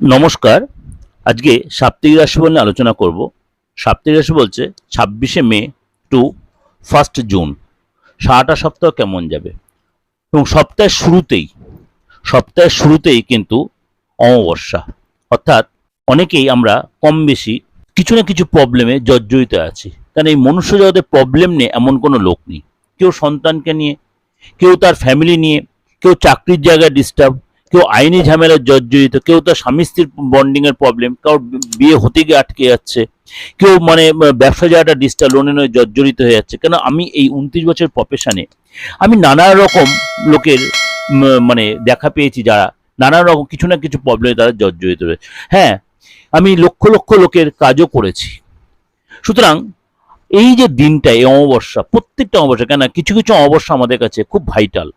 নমস্কার। আজকে সাপ্তাহিক রাশিফল নিয়ে আলোচনা করব। সাপ্তাহিক রাশি বলছে ছাব্বিশে মে টু ফার্স্ট জুন। সারাটা সপ্তাহ কেমন যাবে? এবং সপ্তাহের শুরুতেই সপ্তাহের শুরুতেই কিন্তু অমাবস্যা। অর্থাৎ অনেকেই আমরা কম বেশি কিছু না কিছু প্রবলেমে জর্জরিত আছি। কারণ এই মনুষ্য জগতে প্রবলেম নেই এমন কোনো লোক নেই। কেউ সন্তানকে নিয়ে, কেউ তার ফ্যামিলি নিয়ে, কেউ চাকরির জায়গায় ডিস্টার্ব কেউ আইনি ঝামেলায় জর্জরিত, কেউ তার স্বামী স্ত্রীর বন্ডিং এর প্রবলেম কেউ বিয়ে হতে গিয়ে আটকে যাচ্ছে, কেউ মানে ব্যবসা জায়গাটা ডিস্টার্ব লোনে নয়, জর্জরিত হয়ে যাচ্ছে। কেন আমি এই উনত্রিশ বছর প্রফেশনে আমি নানা রকম লোকের মানে দেখা পেয়েছি যারা, নানা রকম কিছু না কিছু প্রবলেমে তারা জর্জরিত রয়েছে হ্যাঁ আমি লক্ষ লক্ষ লোকের কাজও করেছি। সুতরাং এই যে দিনটা, এই অমাবস্যা, প্রত্যেকটা অমাবস্যা, কেন কিছু কিছু অমাবস্যা আমাদের কাছে খুব ভাইটাল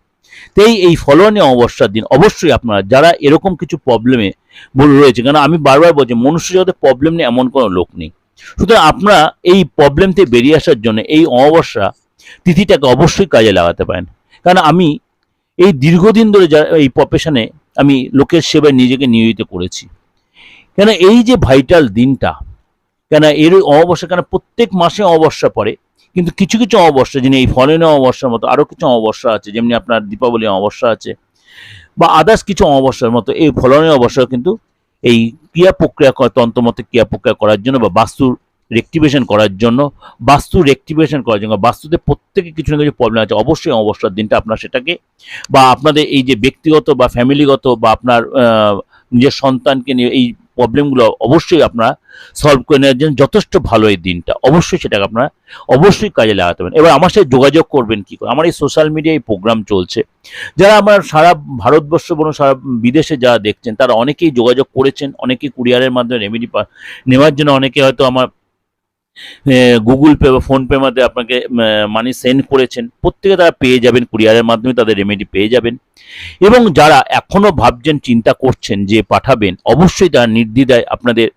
তাই এই ফলোয়ানি অমাবস্যার দিন অবশ্যই আপনারা যারা এরকম কিছু প্রবলেমে রয়েছে কারণ আমি বারবার বলছি, মনুষ্য জগতে প্রবলেম নেই এমন কোনো লোক নেই। সুতরাং আপনারা এই প্রবলেম থেকে বেরিয়ে আসার জন্য এই অমাবস্যা তিথিটাকে অবশ্যই কাজে লাগাতে পারেন। কারণ আমি এই দীর্ঘদিন ধরে যা এই প্রফেশনে আমি লোকের সেবায় নিজেকে নিয়োজিত করেছি। কেন এই যে ভাইটাল দিনটা কেন এর অমাবস্যা কেন প্রত্যেক মাসে অমাবস্যা পড়ে কিন্তু কিছু কিছু অমাবস্যা, যিনি এই ফলেন অমাবস্যার মতো আরও কিছু অমাবস্যা আছে, যেমনি আপনার দীপাবলি অমাবস্যা আছে, বা আদার্স কিছু অমাবস্যার মতো, এই ফলনের অবস্থা কিন্তু এই ক্রিয়া প্রক্রিয়া তন্ত্রমতে ক্রিয়া প্রক্রিয়া করার জন্য, বা বাস্তুর রেক্টিভেশন করার জন্য, বাস্তু রেক্টিভেশন করার জন্য বাস্তুতে প্রত্যেকে কিছু না কিছু প্রবলেম আছে, অবশ্যই অমাবস্যার দিনটা আপনার সেটাকে, বা আপনাদের এই যে ব্যক্তিগত বা ফ্যামিলিগত বা আপনার নিজের সন্তানকে নিয়ে এই প্রবলেমগুলো অবশ্যই আপনারা সলভ করে নেওয়ার জন্য যথেষ্ট ভালো এই দিনটা। অবশ্যই সেটাকে আপনারা অবশ্যই কাজে লাগাতে পারেন। এবার আমার সাথে যোগাযোগ করবেন কি করে? আমার এই সোশ্যাল মিডিয়ায় প্রোগ্রাম চলছে। যারা আমার সারা ভারতবর্ষ বলুন, সারা বিদেশে যারা দেখছেন, তারা অনেকেই যোগাযোগ করেছেন, অনেকেই কুরিয়ারের মাধ্যমে রেমেডি নেওয়ার জন্য অনেকে হয়তো আমার গুগল পে বা ফোনপের মাধ্যমে আপনাকে মানি সেন্ড করেছেন, প্রত্যেকে তারা পেয়ে যাবেন, কুরিয়ারের মাধ্যমে তাদের রেমেডি পেয়ে যাবেন। এবং যারা এখনও ভাবছেন, চিন্তা করছেন যে পাঠাবেন, অবশ্যই তারা নির্দ্বিধায় আপনাদের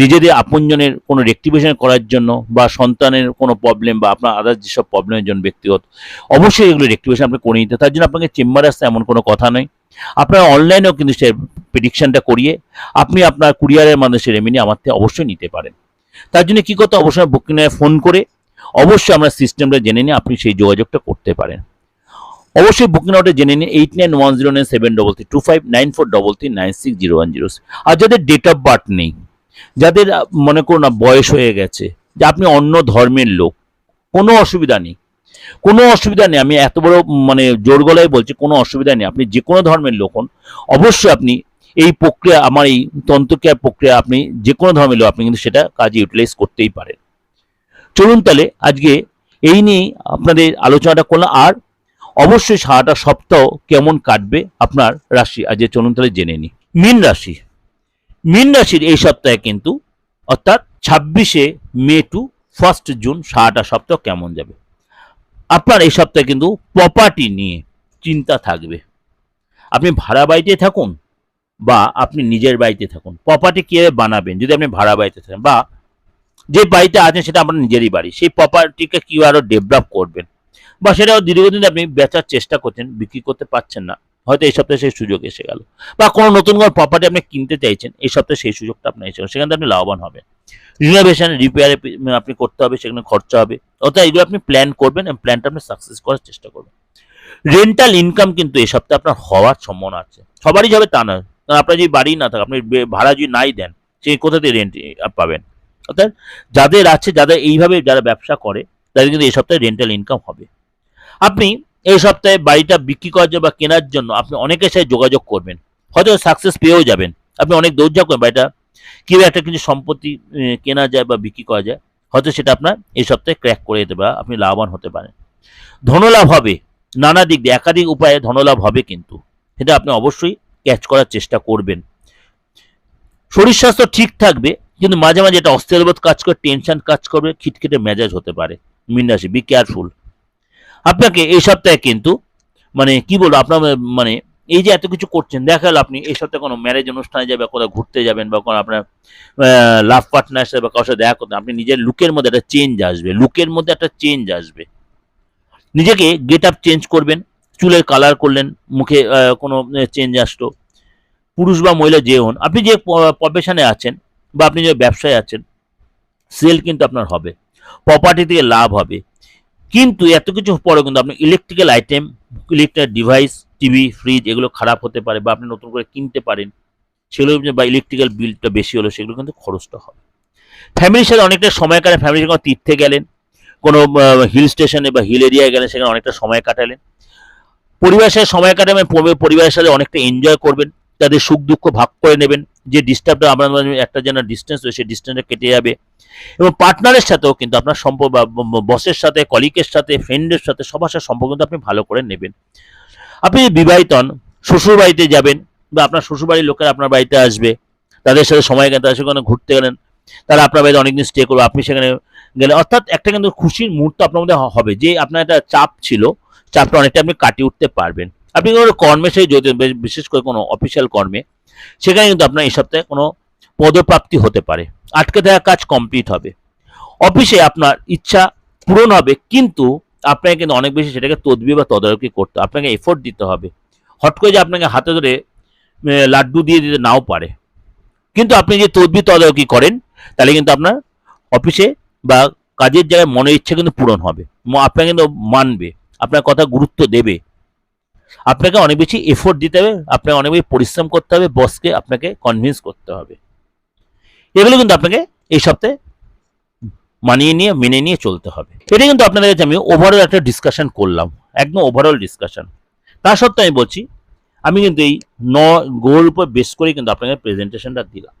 নিজেদের আপনজনের কোনো রেক্টিভেশন করার জন্য বা সন্তানের কোনো প্রবলেম বা আপনার আদার্স যেসব প্রবলেমের জন্য ব্যক্তিগত, অবশ্যই এগুলো রেক্টিভেশন আপনি করে নিতে তার জন্য আপনাকে চেম্বারে আসতে এমন কোনো কথা নয়। আপনার অনলাইনেও কিন্তু সে প্রেডিকশনটা করিয়ে, আপনি আপনার কুরিয়ারের মাধ্যমে সে রেমেডি আমার থেকে অবশ্যই নিতে পারেন। তার জন্য কী করতে? অবশ্যই বুকিংয়ে ফোন করে অবশ্যই আমরা সিস্টেমটা জেনে নিয়ে আপনি সেই যোগাযোগটা করতে পারেন। অবশ্যই বুকিং আউটে জেনে নিন eight nine one zero nine seven double three two five nine four double three nine six zero one zero আর যাদের ডেট অফ বার্থ নেই, যাদের মনে করুন না বয়স হয়ে গেছে, যে আপনি অন্য ধর্মের লোক, কোনো অসুবিধা নেই। কোনো অসুবিধা নেই, আমি এত বড় মানে জোর গলায় বলছি, কোনো অসুবিধা নেই। আপনি যে কোনো ধর্মের লোক হন, অবশ্যই আপনি এই প্রক্রিয়া, আমার এই তন্ত্রক্রিয়ার প্রক্রিয়া আপনি যে কোনো ধর্মের লোক, আপনি কিন্তু সেটা কাজে ইউটিলাইজ করতেই পারেন। চলুন তাহলে আজকে এই নিয়ে আপনাদের আলোচনাটা করলাম। আর অবশ্যই সারাটা সপ্তাহ কেমন কাটবে আপনার রাশি? আজকে চলুন তাহলে জেনে নিই। মীন রাশি। মীন রাশির এই সপ্তাহে কিন্তু, অর্থাৎ ছাব্বিশে মে টু ফার্স্ট জুন সারাটা সপ্তাহ কেমন যাবে? আপনার এই সপ্তাহে কিন্তু প্রপার্টি নিয়ে চিন্তা থাকবে। আপনি ভাড়া বাড়িতে থাকুন বা আপনি নিজের বাড়িতে থাকুন। প্রপার্টি কীভাবে বানাবেন? যদি আপনি ভাড়া বাড়িতে থাকেন বা যে বাড়িতে আছেন সেটা আপনার নিজেরই বাড়ি, সেই প্রপার্টিকে কীভাবে আরও ডেভেলপ করবেন? বা সেটাও দীর্ঘদিন আপনি বেচার চেষ্টা করছেন, বিক্রি করতে পারছেন না। হয়তো এই সপ্তাহে সেই সুযোগ এসে গেল। বা কোনো নতুন কোনো প্রপার্টি আপনি কিনতে চাইছেন, এই সপ্তাহে সেই সুযোগটা আপনার এসে গেল। সেখান আপনি লাভবান হবেন। রিনোভেশন রিপেয়ারে আপনি করতে হবে, সেখানে খরচা হবে। অর্থাৎ এগুলো আপনি প্ল্যান করবেন এবং প্ল্যানটা আপনি সাকসেস করার চেষ্টা করবেন। রেন্টাল ইনকাম কিন্তু এই সপ্তাহে আপনার হওয়ার সম্ভাবনা আছে। সবারই যাবে তা নয়। কারণ আপনার যদি বাড়ি না থাকে, আপনি ভাড়া যদি নাই দেন কোথা থেকে রেন্ট পাবেন? অর্থাৎ যাদের আছে, যাদের এইভাবে যারা ব্যবসা করে, তাদের কিন্তু এই সপ্তাহে রেন্টাল ইনকাম হবে। আপনি এই সপ্তাহে বাড়িটা বিক্রি করার জন্য বা কেনার জন্য আপনি অনেকের সাথে যোগাযোগ করবেন। হয়তো সাকসেস পেয়েও যাবেন। আপনি অনেক দৌড়ঝাঁপ করেন, বাড়িটা কীভাবে একটা কিছু সম্পত্তি কেনা যায় বা বিক্রি করা যায়, হয়তো সেটা আপনার এই সপ্তাহে ক্র্যাক করে যেতে বা আপনি লাভবান হতে পারেন। ধনলাভ হবে, নানা দিক দিয়ে, একাধিক উপায়ে ধনলাভ হবে কিন্তু। সেটা আপনি অবশ্যই ক্যাচ করার চেষ্টা করবেন। শরীর স্বাস্থ্য ঠিক থাকবে, কিন্তু মাঝে মাঝে এটা অস্থিরবোধ কাজ করে টেনশন কাজ করবে, খিটখিটে মেজাজ হতে পারে। মিন রাশি বি কেয়ারফুল আপনাকে এই সপ্তাহে কিন্তু মানে কি বলব, আপনার মানে এই যে এত কিছু করছেন, দেখা গেল আপনি এই সপ্তাহে কোনো ম্যারেজ অনুষ্ঠানে যাবেন, কোথাও ঘুরতে যাবেন বা কোনো আপনার লাভ পার্টনার সাথে বা কারোর সাথে দেখা করতেন আপনি নিজের লুকের মধ্যে একটা চেঞ্জ আসবে লুকের মধ্যে একটা চেঞ্জ আসবে। নিজেকে গেট আপ চেঞ্জ করবেন চুলের কালার করলেন, মুখে কোনো চেঞ্জ আসলো। পুরুষ বা মহিলা যে হন, আপনি যে প্রফেশনে আছেন বা আপনি যে ব্যবসায় আছেন সেল কিন্তু আপনার হবে প্রপার্টি থেকে লাভ হবে। কিন্তু এত কিছু পরে কিন্তু আপনি electrical item electric device TV fridge এগুলো খারাপ হতে পারে বা আপনি নতুন করে কিনতে পারেন, সেগুলো বা ইলেকট্রিক্যাল বিলটা বেশি হলো, সেগুলো কিন্তু খরচটা হবে। ফ্যামিলির সাথে অনেকটা সময় কাটান ফ্যামিলির কোনো তীর্থে গেলেন, কোনো হিল স্টেশনে বা হিল এরিয়ায় গেলেন, সেখানে অনেকটা সময় কাটালেন। পরিবারের সময় কাটাবেন, পরি- পরিবারের সাথে অনেকটা এনজয় করবেন তাদের সুখ দুঃখ ভাগ করে নেবেন। যে ডিস্টার্বটা আপনার একটা যেন ডিস্টেন্স রয়েছে ডিস্টেন্সটা কেটে যাবে। এবং পার্টনারের সাথেও কিন্তু আপনার সম্পর্ক বসের সাথে কলিগের সাথে ফ্রেন্ডের সাথে, সবার সাথে সম্পর্ক কিন্তু আপনি ভালো করে নেবেন। আপনি বিবাহিত হন, শ্বশুর বাড়িতে যাবেন বা আপনার শ্বশুর বাড়ির লোকেরা আপনার বাড়িতে আসবে, তাদের সাথে সময় কাটাতে তাদের সেখানে ঘুরতে গেলেন, তারা আপনার বাড়িতে অনেকদিন স্টে করবে, আপনি সেখানে গেলে অর্থাৎ একটা কিন্তু খুশির মুহূর্ত আপনার মধ্যে হবে। যে আপনার একটা চাপ ছিল চাপটা অনেকটা আপনি কাটিয়ে উঠতে পারবেন। আপনি কোনো কর্মে সেই যদি বিশেষ করে কোনো অফিসিয়াল কর্মে, সেখানে কিন্তু আপনার এই সপ্তাহে কোনো পদপ্রাপ্তি হতে পারে। আটকে থাকা কাজ কমপ্লিট হবে। অফিসে আপনার ইচ্ছা পূরণ হবে, কিন্তু আপনাকে কিন্তু অনেক বেশি সেটাকে তদবি বা তদারকি করতে। আপনাকে এফোর্ট দিতে হবে। হট করে যে আপনাকে হাতে ধরে লাড্ডু দিয়ে দিতে নাও পারে। কিন্তু আপনি যে তদবি তদারকি করেন, তাহলে কিন্তু আপনার অফিসে বা কাজের জায়গায় মনের ইচ্ছা কিন্তু পূরণ হবে। আপনাকে কিন্তু মানবে। আপনার কথা গুরুত্ব দেবে। আপনাকে অনেক বেশি এফোর্ট দিতে হবে, আপনাকে অনেক বেশি পরিশ্রম করতে হবে বসকে আপনাকে কনভিন্স করতে হবে। এগুলো কিন্তু আপনাকে এই সপ্তাহে মানিয়ে নিয়ে, মেনে নিয়ে চলতে হবে। এটা কিন্তু আপনাদের কাছে আমি ওভারঅল একটা ডিসকাশন করলাম, একদম ওভারঅল ডিসকাশন তা সত্ত্বেও আমি বলছি, আমি কিন্তু এই ন গোল উপর বেস করে কিন্তু আপনাকে প্রেজেন্টেশনটা দিলাম।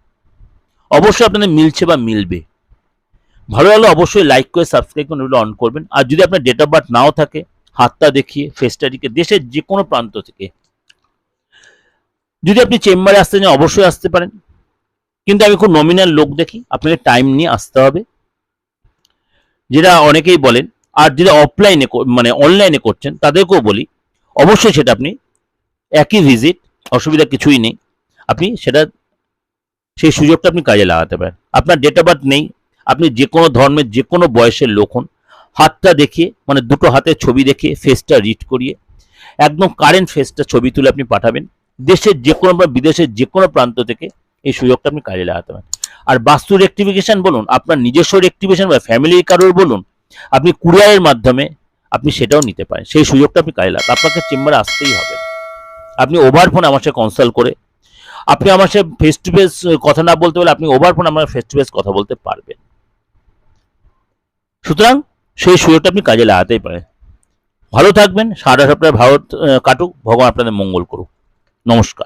অবশ্যই আপনাদের মিলছে বা মিলবে। ভালো লাগলে অবশ্যই লাইক করে সাবস্ক্রাইব করে অন করবেন। আর যদি আপনার ডেট অফ বার্থ নাও থাকে হাতটা দেখিয়ে ফেসটা দেখিয়ে দেশের যে কোনো প্রান্ত থেকে। যদি আপনি চেম্বারে আসতে চান, অবশ্যই আসতে পারেন। কিন্তু আমি খুব নমিনাল লোক দেখি, আপনাকে টাইম নিয়ে আসতে হবে। যেটা অনেকেই বলেন, আর যেটা অফলাইনে মানে অনলাইনে করছেন, তাদেরকেও বলি, অবশ্যই সেটা আপনি একই ভিজিট অসুবিধা কিছুই নেই। আপনি সেটা, সেই সুযোগটা আপনি কাজে লাগাতে পারেন। আপনার ডেট অফ বার্থ নেই, আপনি যে কোনো ধর্মের যে কোনো বয়সের লোক হন হাতটা দেখিয়ে মানে দুটো হাতের ছবি দেখে ফেসটা রিড করিয়ে, একদম কারেন্ট ফেসটা ছবি তুলে আপনি পাঠাবেন। দেশের যে কোনো বা বিদেশের যে কোনো প্রান্ত থেকে এই সুযোগটা আপনি কাজে লাগাতে পারেন। আর বাস্তু রেক্টিফিকেশন বলুন, আপনার নিজস্ব রেক্টিফিকেশন বা ফ্যামিলির কারোর বলুন, আপনি কুরিয়ারের মাধ্যমে আপনি সেটাও নিতে পারেন। সেই সুযোগটা আপনি কাজে লাগান আপনাকে চেম্বারে আসতেই হবে। আপনি ওভার ফোন আমার সাথে কনসাল্ট করে, আপনি আমার সাথে ফেস টু ফেস কথা না বলতে পারলে আপনি ওভার ফোন আমার ফেস টু ফেস কথা বলতে পারবেন। সুতরাং সেই সুযোগটা আপনি কাজে লাগাতেই পারেন। ভালো থাকবেন, সারা সপ্তাহে ভারত কাটুক। ভগবান আপনাদের মঙ্গল করুক। নমস্কার।